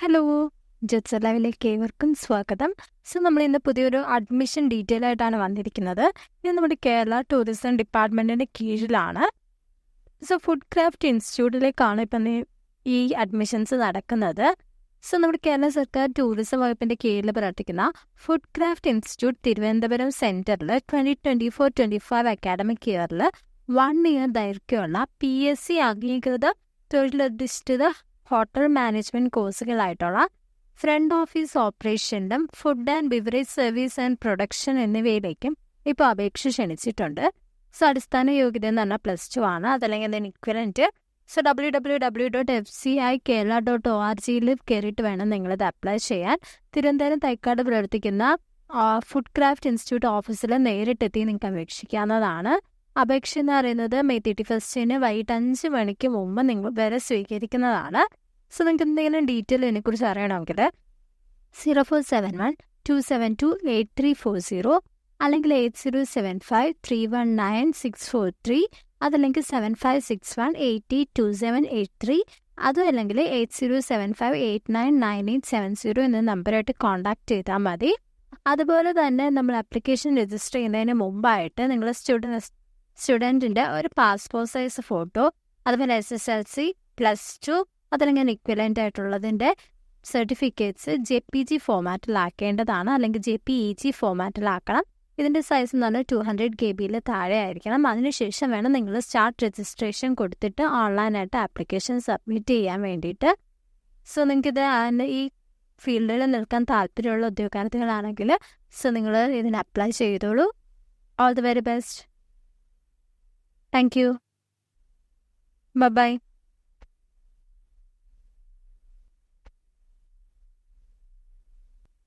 Hello jets ലൈവിലേക്ക് ഏവർക്കും സ്വാഗതം. സോ നമ്മൾ ഇന്ന് പുതിയൊരു അഡ്മിഷൻ ഡീറ്റെയിൽ ആയിട്ടാണ് വന്നിരിക്കുന്നത്. ഇത് നമ്മുടെ കേരള ടൂറിസം ഡിപ്പാർട്ട്മെന്റിന്റെ കീഴിലാണ്. സോ ഫുഡ് ക്രാഫ്റ്റ് ഇൻസ്റ്റിറ്റ്യൂട്ടിലേക്കാണ് ഇപ്പം ഈ അഡ്മിഷൻസ് നടക്കുന്നത്. സോ നമ്മുടെ കേരള സർക്കാർ ടൂറിസം വകുപ്പിന്റെ കീഴിൽ പ്രവർത്തിക്കുന്ന ഫുഡ് ക്രാഫ്റ്റ് ഇൻസ്റ്റിറ്റ്യൂട്ട് തിരുവനന്തപുരം സെന്ററിൽ twenty twenty four twenty five academic ഇയറിൽ വൺ ഇയർ ദൈർഘ്യമുള്ള പി എസ് സി അംഗീകൃത തൊഴിലധിഷ്ഠിത ഹോട്ടൽ മാനേജ്മെന്റ് കോഴ്സുകളായിട്ടുള്ള front office ഓപ്പറേഷനിലും food and beverage service and production എന്നിവയിലേക്കും ഇപ്പോൾ അപേക്ഷ ക്ഷണിച്ചിട്ടുണ്ട്. സോ അടിസ്ഥാന യോഗ്യത എന്ന് പറഞ്ഞാൽ പ്ലസ് ടു ആണ്. അതല്ലെങ്കിൽ അതിന് equivalent so W W W dot F C I Kerala dot O R ജിയിൽ കയറിയിട്ട് വേണം നിങ്ങളിത് അപ്ലൈ ചെയ്യാൻ. തിരുവനന്തപുരം തൈക്കാട് പ്രവർത്തിക്കുന്ന ഫുഡ് ക്രാഫ്റ്റ് ഇൻസ്റ്റിറ്റ്യൂട്ട് ഓഫീസിൽ നേരിട്ടെത്തി നിങ്ങൾക്ക് അപേക്ഷിക്കാവുന്നതാണ്. അപേക്ഷ എന്ന് പറയുന്നത് മെയ് തേർട്ടി ഫസ്റ്റിന് വൈകിട്ട് അഞ്ച് മണിക്ക് മുമ്പ് നിങ്ങൾ വരെ സ്വീകരിക്കുന്നതാണ്. സോ നിങ്ങൾക്ക് എന്തെങ്കിലും ഡീറ്റെയിൽ ഇതിനെക്കുറിച്ച് അറിയണമെങ്കിൽ zero four seven one two seven two eight three four zero അല്ലെങ്കിൽ eight zero seven five three one nine six four three അതല്ലെങ്കിൽ seven five six one eight two seven eight three അതും അല്ലെങ്കിൽ eight zero seven five eight nine nine eight seven zero എന്ന നമ്പറായിട്ട് contact ചെയ്താൽ മതി. അതുപോലെ തന്നെ നമ്മൾ ആപ്ലിക്കേഷൻ രജിസ്റ്റർ ചെയ്യുന്നതിന് മുമ്പായിട്ട് നിങ്ങൾ സ്റ്റുഡൻസ് സ്റ്റുഡന്റിന്റെ ഒരു പാസ്പോർട്ട് സൈസ് ഫോട്ടോ അതുപോലെ S S L C plus two അതല്ലെങ്കിൽ ഇക്വലന്റ് ആയിട്ടുള്ളതിന്റെ സർട്ടിഫിക്കറ്റ്സ് ജെ പി ജി ഫോമാറ്റിലാക്കേണ്ടതാണ് അല്ലെങ്കിൽ ജെ പി ഇ ജി ഫോമാറ്റിലാക്കണം ഇതിന്റെ സൈസ് എന്ന് പറഞ്ഞാൽ ടു ഹൺഡ്രഡ് കെ ബിയിൽ താഴെ ആയിരിക്കണം. അതിനുശേഷം വേണം നിങ്ങൾ സ്റ്റാർട്ട് രജിസ്ട്രേഷൻ കൊടുത്തിട്ട് ഓൺലൈനായിട്ട് ആപ്ലിക്കേഷൻ സബ്മിറ്റ് ചെയ്യാൻ വേണ്ടിയിട്ട്. സോ നിങ്ങൾക്കിത് ഈ ഫീൽഡിൽ നിൽക്കാൻ താല്പര്യമുള്ള ഉദ്യോഗാർത്ഥികളാണെങ്കിൽ സോ നിങ്ങൾ ഇതിന് അപ്ലൈ ചെയ്തോളൂ. All the very best thank you bye